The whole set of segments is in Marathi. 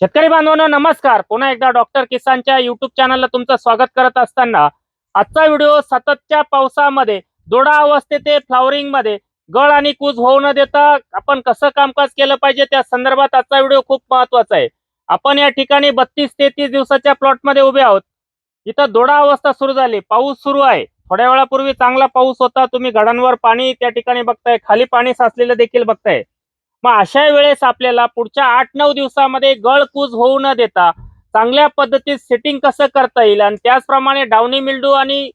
शेतकरी बांधवांनो नमस्कार. पुन्हा एकदा डॉक्टर किसानच्या युट्यूब चॅनलला तुमचं स्वागत करत असताना आजचा व्हिडिओ सततच्या पावसामध्ये दोडा अवस्थे ते फ्लॉवरिंगमध्ये. गळ आणि कूज होऊ न देता आपण कसं कामकाज केलं पाहिजे त्या संदर्भात आजचा व्हिडिओ खूप महत्त्वाचा आहे. आपण या ठिकाणी बत्तीस तेहतीस दिवसाच्या प्लॉटमध्ये उभे आहोत. इथं दोडा अवस्था सुरू झाली. पाऊस सुरू आहे. थोड्या वेळापूर्वी चांगला पाऊस होता. तुम्ही घडांवर पाणी त्या ठिकाणी बघताय. खाली पाणी साचलेलं देखील बघताय. मग अशा वेळेस आपल्याला पुढच्या आठ नऊ दिवसामध्ये गळकूज होऊ न देता चांगल्या पद्धतीत सेटिंग कसं करता येईल? आणि त्याचप्रमाणे डावणी मिल्डू आणि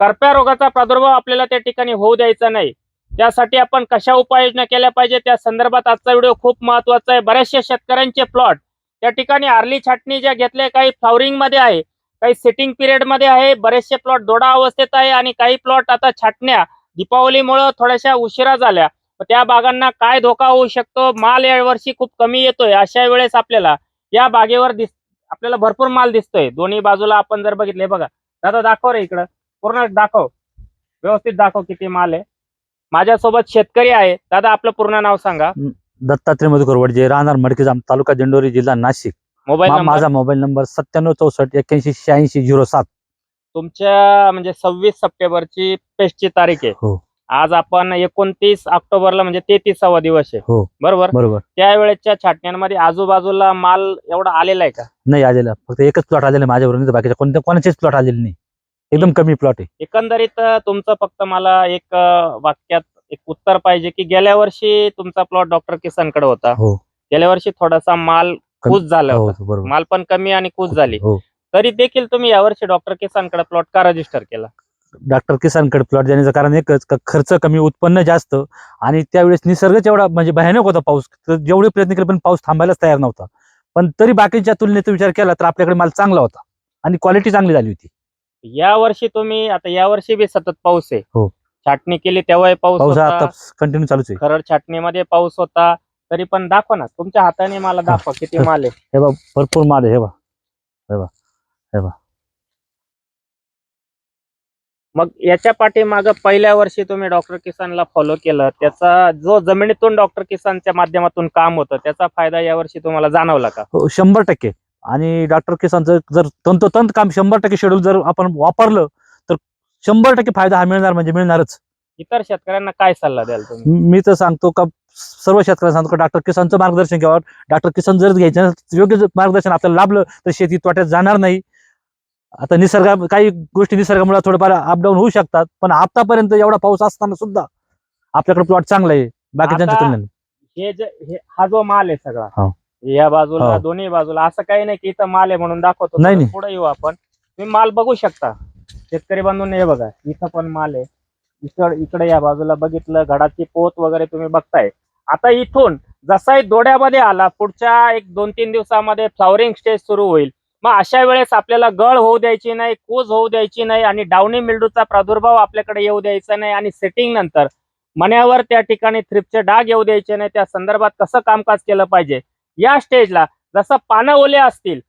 करप्या रोगाचा प्रादुर्भाव आपल्याला त्या ठिकाणी होऊ द्यायचा नाही. त्यासाठी आपण कशा उपाययोजना केल्या पाहिजे त्या संदर्भात आजचा व्हिडिओ खूप महत्त्वाचा आहे. बऱ्याचशा शेतकऱ्यांचे प्लॉट त्या ठिकाणी आर्ली छाटणी ज्या घेतल्या काही फ्लॉवरिंगमध्ये आहे काही सेटिंग पिरियडमध्ये आहे बरेचसे प्लॉट दोडा अवस्थेत आहे आणि काही प्लॉट आता छाटण्या दीपावलीमुळं थोड्याशा उशिरा झाल्या. त्या बागांना काय धोका होऊ शकतो? माल यावर्षी खूप कमी येतोय. अशा वेळेस आपल्याला या बागेवर दिस आपल्याला भरपूर माल दिसतोय. दोन्ही बाजूला आपण जर बघितले बघा. दादा दाखव रे इकडं. पूर्ण दाखव. व्यवस्थित दाखव किती माल आहे. माझ्यासोबत शेतकरी आहे. दादा आपलं पूर्ण नाव सांगा. दत्तात्रय मधुकर वडजे राहणार मडकेजाम तालुका दिंडोरी जिल्हा नाशिक. मोबाईल मा- माझा मोबाईल नंबर सत्त्याण्णव चौसष्ट एक्क्याऐंशी शहाऐंशी झिरो सात. तुमच्या म्हणजे सव्वीस सप्टेंबरची पेस्टची तारीख आहे. हो. आज आपण एकोणतीस ऑक्टोबरला म्हणजे तेहतीसावा दिवस आहे. हो. बरोबर? बरोबर. त्यावेळेच्या छाटण्यांमध्ये आजूबाजूला माल एवढा आलेला आहे का? नाही आलेला. फक्त एकच प्लॉट आलेला माझ्याबरोबर बाकीच्या कोणत्या कोणाचेच प्लॉट आलेले नाही. एकदम कमी प्लॉट आहे. एकंदरीत तुमचं फक्त मला एक वाक्यात एक उत्तर पाहिजे की गेल्या वर्षी तुमचा प्लॉट डॉक्टर किसानकडे होता. हो. गेल्या वर्षी थोडासा माल कूच झाला हो होता. बरोबर. माल पण कमी आणि कूच झाली. हो. तरी देखील तुम्ही यावर्षी डॉक्टर किसानकडे प्लॉट का रजिस्टर केला? डॉक्टर किसानकडे प्लॉट देण्याचं कारण एकच का खर्च कमी उत्पन्न जास्त आणि त्यावेळेस निसर्गच एवढा म्हणजे भयानक होता पाऊस. तर जेवढे प्रयत्न केले पण पाऊस थांबायलाच तयार नव्हता. पण तरी बाकीच्या तुलनेत विचार केला तर आपल्याकडे माल चांगला होता आणि क्वालिटी चांगली झाली होती. या वर्षी तुम्ही आता या वर्षी बी सतत पाऊस आहे. हो. छाटणी केली तेव्हाही पाऊस आता कंटिन्यू चालूच आहे. खरड छाटणीमध्ये पाऊस होता. तरी पण दाखवा ना तुमच्या हाताने मला दाखवा किती माल आहे. हे बा भरपूर माल आहे हे बा हे बा हे बा मग याच्या पाठीमाग पहिल्या वर्षी तुम्ही डॉक्टर किसानला फॉलो केलं. त्याचा जो जमिनीतून डॉक्टर किसानच्या माध्यमातून काम होतं त्याचा फायदा यावर्षी तुम्हाला जाणवला का? हो, शंभर टक्के. आणि डॉक्टर किसानचं जर तंतोतंत काम शंभर टक्के शेड्यूल जर आपण वापरलं तर शंभर टक्के फायदा हा मिळणार म्हणजे मिळणारच. इतर शेतकऱ्यांना काय सल्ला द्याल तुम्ही? मी तर सांगतो का सर्व शेतकऱ्यांना सांगतो डॉक्टर किसानचं मार्गदर्शन घ्यावं. डॉक्टर किसान जर घ्यायचं योग्य जर मार्गदर्शन आपल्याला लाभलं तर शेती तोट्यात जाणार नाही. आता निसर्गा काही गोष्टी निसर्गामुळे थोडंफार अपडाऊन होऊ शकतात पण आतापर्यंत एवढा पाऊस असताना सुद्धा आपल्याकडे प्लॉट चांगला आहे बाकीच्यांच्या आता- तुलनेत हे जे हे हा जो माल आहे सगळा हो. या बाजूला हो. दोन्ही बाजूला असं काही नाही की इथं माल आहे म्हणून दाखवतो नाही, नाही. पुढे येऊ आपण तुम्ही माल बघू शकता शेतकरी बांधून हे बघा इथं पण माल आहे इकडे इकडे या बाजूला बघितलं घडाची पोत वगैरे तुम्ही बघताय आता इथून जसाही दोड्यामध्ये आला पुढच्या एक दोन तीन दिवसामध्ये फ्लॉवरिंग स्टेज सुरू होईल मग अशा वेळेस आपल्याला गळ होऊ द्यायची नाही कूज होऊ द्यायची नाही आणि डावणी मिल्डूचा प्रादुर्भाव आपल्याकडे येऊ द्यायचा नाही आणि सेटिंग नंतर मण्यावर त्या ठिकाणी थ्रिपचे डाग येऊ द्यायचे नाही त्या संदर्भात कसं कामकाज केलं पाहिजे? या स्टेजला जसं पानं ओले असतील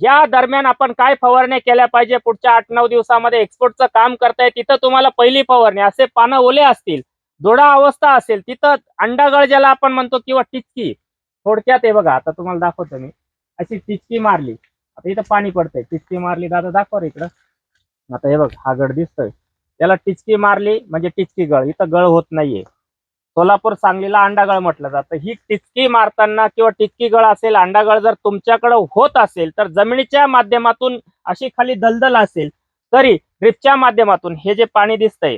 या दरम्यान आपण काय फवारण्या केल्या पाहिजे? पुढच्या आठ नऊ दिवसामध्ये एक्सपोर्टचं काम करताय तिथं तुम्हाला पहिली फवारणी असे पानं ओले असतील दोडा अवस्था असेल तिथं अंडागळ ज्याला आपण म्हणतो किंवा टिचकी थोडक्यात हे बघा आता तुम्हाला दाखवतो मी अशी टिचकी मारली. आता इथं पाणी पडतंय. टिचकी मारली दादा दाखवा इकडं. आता हे बघ हा गड दिसतोय. त्याला टिचकी मारली म्हणजे टिचकी गळ. इथं गळ होत नाहीये. सोलापूर सांगलीला अंडागळ म्हटलं जातं. ही टिचकी मारताना किंवा टिचकी गळ असेल अंडागळ जर तुमच्याकडे होत असेल तर जमिनीच्या माध्यमातून अशी खाली दलदल असेल तरी ड्रिपच्या माध्यमातून हे जे पाणी दिसतंय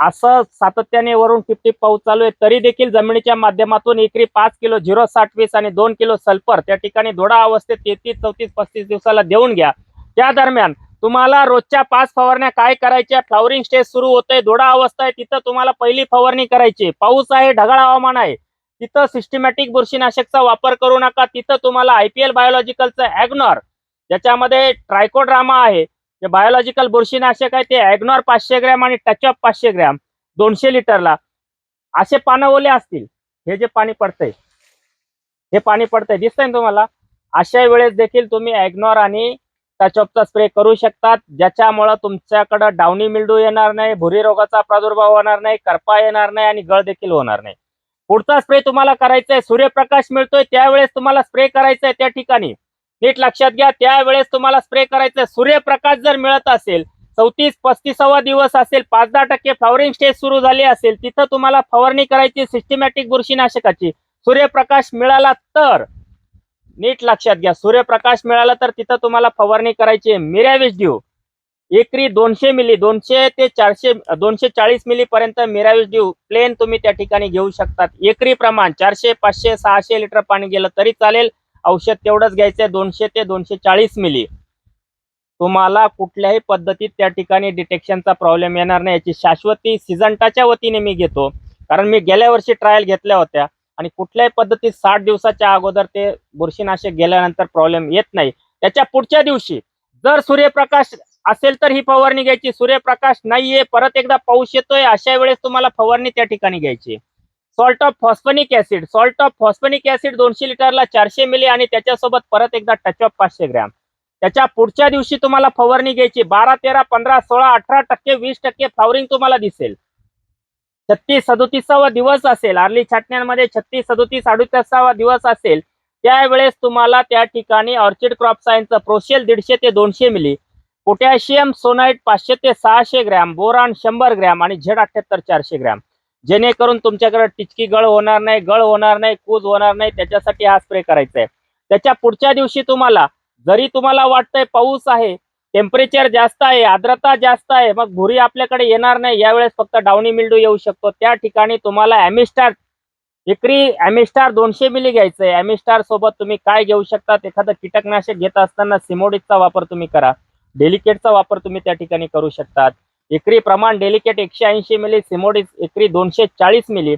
असं सातत्याने वरून टिपटिप पाऊस चालू आहे. तरी देखील जमिनीच्या माध्यमातून एकरी पाच किलो झिरो साठ वीस आणि दोन किलो सल्फर त्या ठिकाणी धोडा अवस्थेत तेहतीस चौतीस पस्तीस दिवसाला देऊन घ्या. त्या दरम्यान तुम्हाला रोजच्या पाच फवारण्या काय करायच्या? फ्लॉवरिंग स्टेज सुरू होतंय धोडा अवस्था आहे तिथं तुम्हाला पहिली फवारणी करायची पाऊस आहे ढगाळ हवामान आहे. तिथं सिस्टमॅटिक बुरशीनाशकचा वापर करू नका. तिथं तुम्हाला आयपीएल बायोलॉजिकलचं ॲग्नॉर ज्याच्यामध्ये ट्रायकोड्रामा आहे. जे बायोलॉजिकल बुरशीनाशक आहे ते ॲग्नॉर पाचशे ग्रॅम आणि टचअप पाचशे ग्रॅम दोनशे लिटरला. असे पानं ओले असतील हे जे पाणी पडतंय हे पाणी पडतंय दिसतंय ना तुम्हाला? अशा वेळेस देखील तुम्ही ॲग्नॉर आणि टचअपचा स्प्रे करू शकतात. ज्याच्यामुळं तुमच्याकडं डाउनी मिल्डू येणार नाही भुरी रोगाचा प्रादुर्भाव होणार नाही करपा येणार नाही आणि गळ देखील होणार नाही. पुढचा स्प्रे तुम्हाला करायचा आहे सूर्यप्रकाश मिळतोय त्यावेळेस तुम्हाला स्प्रे करायचा आहे त्या ठिकाणी. नीट लक्षात घ्या त्यावेळेस तुम्हाला स्प्रे करायचं सूर्यप्रकाश जर मिळत असेल चौतीस पस्तीसावा दिवस असेल पाच दहा टक्के फ्लॉवरिंग स्टेज सुरू झाली असेल तिथं तुम्हाला फवारणी करायची सिस्टमॅटिक बुरशीनाशकाची. सूर्यप्रकाश मिळाला तर नीट लक्षात घ्या सूर्यप्रकाश मिळाला तर तिथं तुम्हाला फवारणी करायची आहे. देऊ. एकरी दोनशे मिली दोनशे ते चारशे दोनशे चाळीस मिली पर्यंत मिराविस देऊ. प्लेन तुम्ही त्या ठिकाणी घेऊ शकतात. एकरी प्रमाण चारशे पाचशे सहाशे लिटर पाणी गेलं तरी चालेल. औषध तेवढंच घ्यायचंय दोनशे ते दोनशे चाळीस मिली तुम्हाला कुठल्याही पद्धतीत त्या ठिकाणी डिटेक्शनचा प्रॉब्लेम येणार नाही. याची शाश्वती सिजंटाच्या वतीने मी घेतो. कारण मी गेल्या वर्षी ट्रायल घेतल्या होत्या. आणि कुठल्याही पद्धतीत साठ दिवसाच्या अगोदर ते बुरशीनाशक गेल्यानंतर प्रॉब्लेम येत नाही. त्याच्या पुढच्या दिवशी जर सूर्यप्रकाश असेल तर ही फवारणी घ्यायची. सूर्यप्रकाश नाहीये परत एकदा पाऊस येतोय अशा वेळेस तुम्हाला फवारणी त्या ठिकाणी घ्यायची. Salt of phosphonic acid salt of phosphonic acid दोनशे लिटरला चारशे मिली आणि त्याच्यासोबत परत एकदा टच ऑफ पाचशे ग्रॅम. त्याच्या पुढच्या दिवशी तुम्हाला फवारणी घ्यायची. बारा तेरा पंधरा सोळा अठरा टक्के वीस टक्के फ्लॉवरिंग तुम्हाला दिसेल. छत्तीस सदोतीसावा दिवस असेल. आर्ली छाटण्यांमध्ये छत्तीस सदोतीस अडुतीसावा दिवस असेल. त्यावेळेस तुम्हाला त्या ठिकाणी ऑर्चिड क्रॉप सायन्सचं प्रोशेल दीडशे ते दोनशे मिली. पोटॅशियम सोनाईट पाचशे ते सहाशे ग्रॅम. बोरान शंभर ग्रॅम आणि झेड अठ्ठ्याहत्तर चारशे ग्रॅम. जेणेकरून तुमच्याकडे टिचकी गळ होणार नाही गळ होणार नाही कूज होणार नाही त्याच्यासाठी हा स्प्रे करायचा आहे त्याच्या पुढच्या दिवशी तुम्हाला जरी तुम्हाला वाटतंय पाऊस आहे टेम्परेचर जास्त आहे आर्द्रता जास्त आहे मग भुरी आपल्याकडे येणार नाही यावेळेस फक्त डाउनी मिल्डू येऊ शकतो. त्या ठिकाणी तुम्हाला ॲमिस्टार एकरी ॲमिस्टार दोनशे मिली घ्यायचं आहे ॲमिस्टार सोबत तुम्ही काय घेऊ शकतात? एखादं कीटकनाशक घेत असताना सिमोडिकचा वापर तुम्ही करा. डेलिकेटचा वापर तुम्ही त्या ठिकाणी करू शकतात. एकरी प्रमाण डेलिकेट एकशे ऐंशी मिली सिमोडिस एकरी दोनशे चाळीस मिली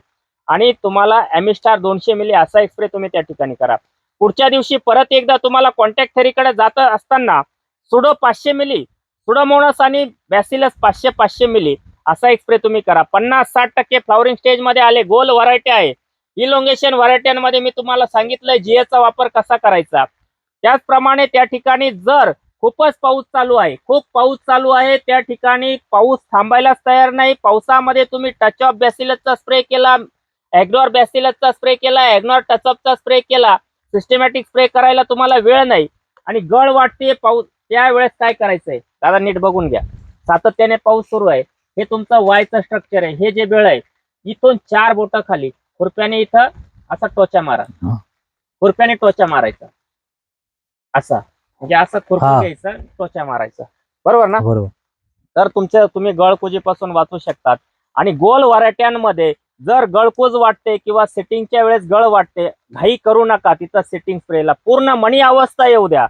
आणि तुम्हाला ॲमिस्टार दोनशे मिली असा एक्सप्रे तुम्ही त्या ठिकाणी करा. पुढच्या दिवशी परत एकदा तुम्हाला कॉन्टॅक्ट थेरीकडे जात असताना सुडो पाचशे मिली सुडोमोनस आणि बॅसिलस पाचशे पाचशे मिली असा एक्सप्रे तुम्ही करा. पन्नास साठ टक्के फ्लॉवरिंग स्टेजमध्ये आले गोल व्हरायटी आहे. इलोंगेशन व्हरायट्यांमध्ये मी तुम्हाला सांगितलंय जीएचा वापर कसा करायचा? त्याचप्रमाणे त्या ठिकाणी जर खूपच पाऊस चालू आहे. खूप पाऊस चालू आहे. त्या ठिकाणी पाऊस थांबायलाच तयार नाही. पावसामध्ये तुम्ही टच ऑफ बॅसिलसचा स्प्रे केला ॲग्नॉर बॅसिलसचा स्प्रे केला ॲग्नॉर टचअपचा स्प्रे केला सिस्टमॅटिक स्प्रे करायला तुम्हाला वेळ नाही. आणि गळ वाटते पाऊस त्यावेळेस काय करायचंय? दादा नीट बघून घ्या. सातत्याने पाऊस सुरू आहे. हे तुमचं वायचं स्ट्रक्चर आहे. हे जे बेळ आहे इथून चार बोटं खाली. खुरप्याने इथं असा टोचा मारा. खुरप्याने टोचा मारायचा. असा. म्हणजे असं खुरपून हा. घ्यायचं टोचा मारायचा. बरोबर ना? बरोबर. तर तुमच्या तुम्ही गळकुजीपासून वाचू शकतात. आणि गोल वराट्यांमध्ये जर गळकूज वाटते किंवा सेटिंगच्या वेळेस गळ वाटते घाई करू नका तिथं सेटिंग स्प्रेला. पूर्ण मणी अवस्था येऊ द्या.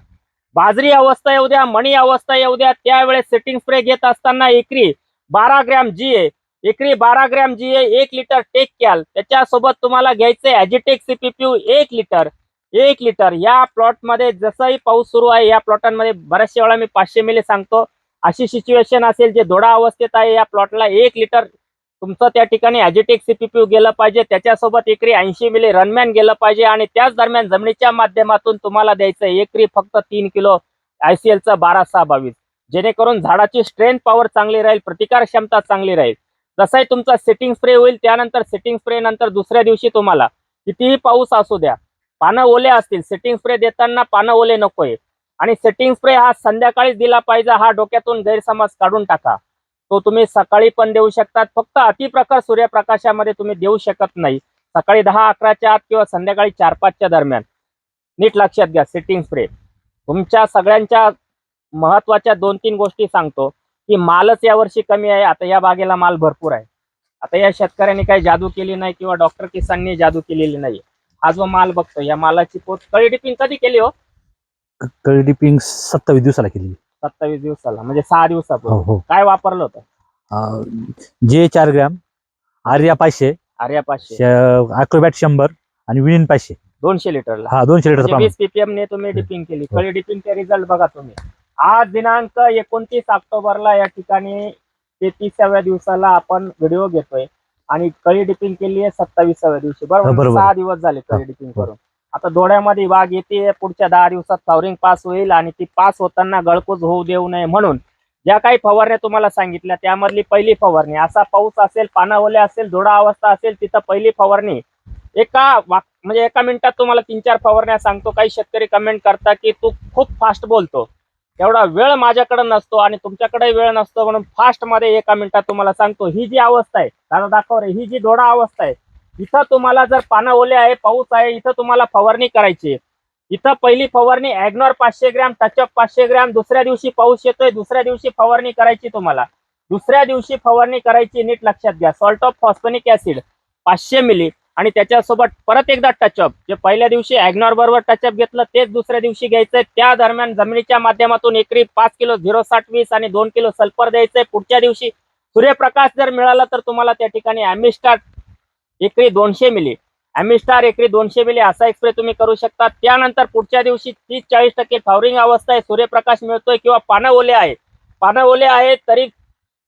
बाजरी अवस्था येऊ द्या मणी अवस्था येऊ द्या. त्यावेळेस सेटिंग स्प्रे घेत असताना एकरी बारा ग्रॅम जी ए एकरी बारा ग्रॅम जी ए एक लिटर टेक कॅल. त्याच्यासोबत तुम्हाला घ्यायचंय ॲजिटेक सीपीपीयू एक लिटर. एक लिटर. या प्लॉटमध्ये जसंही पाऊस सुरू आहे या प्लॉटांमध्ये बऱ्याचशा वेळा मी पाचशे मिली सांगतो. अशी सिच्युएशन असेल जे दोडा अवस्थेत आहे या प्लॉटला एक लिटर तुमचं त्या ठिकाणी ॲजिटेक सीपीपीयू गेलं पाहिजे. त्याच्यासोबत एकरी ऐंशी मिली रनमॅन गेलं पाहिजे आणि त्याच दरम्यान जमिनीच्या माध्यमातून तुम्हाला द्यायचं एकरी फक्त तीन किलो आयसीएलचं बारा सहा बावीस. जेणेकरून झाडाची स्ट्रेंथ पॉवर चांगली राहील प्रतिकार क्षमता चांगली राहील. जसाही तुमचा सेटिंग स्प्रे होईल त्यानंतर सेटिंग स्प्रे नंतर दुसऱ्या दिवशी तुम्हाला. कितीही पाऊस असू द्या पानं ओले असतील. सेटिंग स्प्रे देताना पानं ओले नकोय. आणि सेटिंग स्प्रे हा संध्याकाळीच दिला पाहिजे हा डोक्यातून गैरसमज काढून टाका. तो तुम्ही सकाळी पण देऊ शकतात. फक्त अतिप्रकार सूर्यप्रकाशामध्ये तुम्ही देऊ शकत नाही. सकाळी दहा अकराच्या आत किंवा संध्याकाळी चार पाचच्या दरम्यान. नीट लक्षात घ्या सेटिंग स्प्रे तुमच्या सगळ्यांच्या महत्त्वाच्या दोन तीन गोष्टी सांगतो की मालच यावर्षी कमी आहे. आता या बागेला माल भरपूर आहे. आता या शेतकऱ्यांनी काही जादू केली नाही किंवा डॉक्टर किसाननी जादू केलेली नाही हा जो माल बघतो या मालाची पोत कळी डिपिंग कधी केली हो? कळी डिपिंग सत्तावीस दिवसाला केली. सत्तावीस दिवसाला म्हणजे सहा हो दिवसापूर्वी. हो काय वापरलं होतं? अं, जे चार ग्रॅम आर्या पाचशे आर्या पाचशे. अॅक्रोबॅट शंभर आणि विनिन पाचशे. दोनशे लिटरला. हा दोनशे लिटरचं म्हणजे प्रमाण. वीस पीपीएम ने तुम्ही डिपिंग केली. कळी डिपिंगचे रिझल्ट बघा तुम्ही. आज दिनांक एकोणतीस ऑक्टोबरला या ठिकाणी तेहतीसाव्या दिवसाला आपण व्हिडिओ घेतोय. आणि कळी डिपिंग केली आहे सत्तावीसाव्या दिवशी. बरोबर. सहा दिवस झाले कळी डिपिंग. करून. आता डोळ्यामध्ये वाघ येते पुढच्या दहा दिवसात फ्लॉवरिंग पास होईल आणि ती पास होताना गळकूज होऊ देऊ नये म्हणून ज्या काही फवारण्या तुम्हाला सांगितल्या त्यामधली पहिली फवारणी असा पाऊस असेल पाना ओले असेल धुडा अवस्था असेल तिथं पहिली फवारणी. एका वाक म्हणजे एका मिनिटात तुम्हाला तीन चार फवारण्या सांगतो. काही शेतकरी कमेंट करता की तू खूप फास्ट बोलतो. एवढा वेळ माझ्याकडे नसतो आणि तुमच्याकडे वेळ नसतो म्हणून फास्टमध्ये एका मिनिटात तुम्हाला सांगतो ही जी अवस्था आहे दादा दाखव रे ही जी डोळा अवस्था आहे इथं तुम्हाला जर पानं ओले आहे पाऊस आहे इथं तुम्हाला फवारणी करायची आहे. इथं पहिली फवारणी ॲग्नॉर पाचशे ग्रॅम टचअप पाचशे ग्रॅम दुसऱ्या दिवशी पाऊस येतोय दुसऱ्या दिवशी फवारणी करायची तुम्हाला दुसऱ्या दिवशी फवारणी करायची नीट लक्षात घ्या सॉल्ट ऑफ फॉस्फोनिक ऍसिड पाचशे मिली आणि त्याच्यासोबत परत एकदा टचअप जे पहिल्या दिवशी ॲग्नॉर बरोबर टचअप घेतलं तेच दुसऱ्या दिवशी घ्यायचंय. त्या दरम्यान जमिनीच्या माध्यमातून एकरी पाच किलो झिरो साठ वीस आणि दोन किलो सल्फर द्यायचंय. पुढच्या दिवशी सूर्यप्रकाश जर मिळाला तर तुम्हाला त्या ठिकाणी ॲमिस्टार एकरी दोनशे मिली. ॲमिस्टार एकरी दोनशे मिली असा एक स्प्रे तुम्ही करू शकता. त्यानंतर पुढच्या दिवशी तीस चाळीस टक्के फ्लॉवरिंग अवस्था आहे. सूर्यप्रकाश मिळतोय किंवा पानं ओले आहे पानं ओले आहे तरी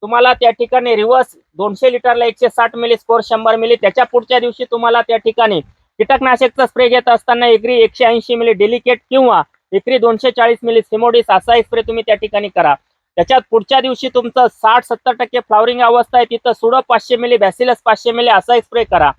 तुम्हाला त्या ठिकाणी रिव्हर्स दोनशे लिटरला एकशे साठ मिली स्कोर शंभर मिली त्याच्या पुढच्या दिवशी तुम्हाला त्या ठिकाणी कीटकनाशकचा स्प्रे घेत असताना एकरी एकशे ऐंशी मिली डेलिकेट किंवा एकरी दोनशे चाळीस मिली सिमोडिस असा स्प्रे तुम्ही त्या ठिकाणी करा. त्याच्यात पुढच्या दिवशी तुमचं साठ सत्तर टक्के फ्लॉवरिंग अवस्था आहे तिथं सुडो पाचशे मिली बॅसिलस पाचशे मिली असा स्प्रे करा.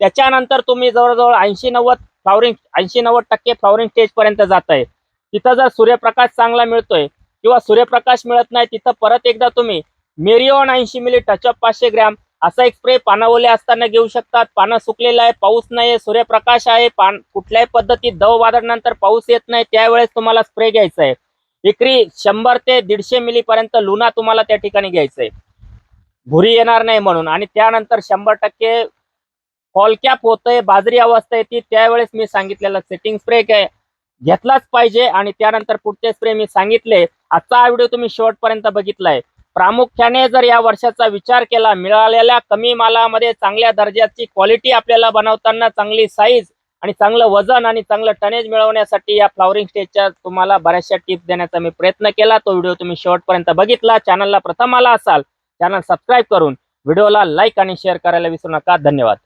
त्याच्यानंतर तुम्ही जवळजवळ ऐंशी नव्वद फ्लॉवरिंग ऐंशी नव्वद टक्के फ्लॉवरिंग स्टेजपर्यंत जात आहे तिथं जर सूर्यप्रकाश चांगला मिळतोय किंवा सूर्यप्रकाश मिळत नाही तिथं परत एकदा तुम्ही मेरिओन ऐंशी मिली टचअप पाचशे ग्रॅम. असा एक स्प्रे पानं ओले असताना घेऊ शकतात. पानं सुकलेलं आहे पाऊस नाही सूर्यप्रकाश आहे. पान कुठल्याही पद्धतीत दव वादळानंतर पाऊस येत नाही. त्यावेळेस तुम्हाला स्प्रे घ्यायचा आहे. विक्री शंभर ते दीडशे मिली पर्यंत लुना तुम्हाला त्या ठिकाणी घ्यायचंय. भुरी येणार नाही म्हणून. आणि त्यानंतर शंभर टक्के कॉलकॅप होतंय बाजरी अवस्था येते. त्यावेळेस मी सांगितलेला सेटिंग स्प्रे काय घेतलाच पाहिजे. आणि त्यानंतर पुढचे स्प्रे मी सांगितले. आजचा हा व्हिडिओ तुम्ही शेवटपर्यंत बघितलाय. प्रामुख्याने जर या वर्षाचा विचार केला मिळालेल्या कमी मालामध्ये चांगल्या दर्जाची क्वालिटी आपल्याला बनवताना चांगली साईज आणि चांगलं वजन आणि चांगलं टनेज मिळवण्यासाठी या फ्लॉवरिंग स्टेजच्या तुम्हाला बऱ्याचशा टिप्स देण्याचा मी प्रयत्न केला. तो व्हिडिओ तुम्ही शेवटपर्यंत बघितला. चॅनलला प्रथम आला असाल चॅनल सबस्क्राईब करून व्हिडिओला लाईक आणि शेअर करायला विसरू नका. धन्यवाद.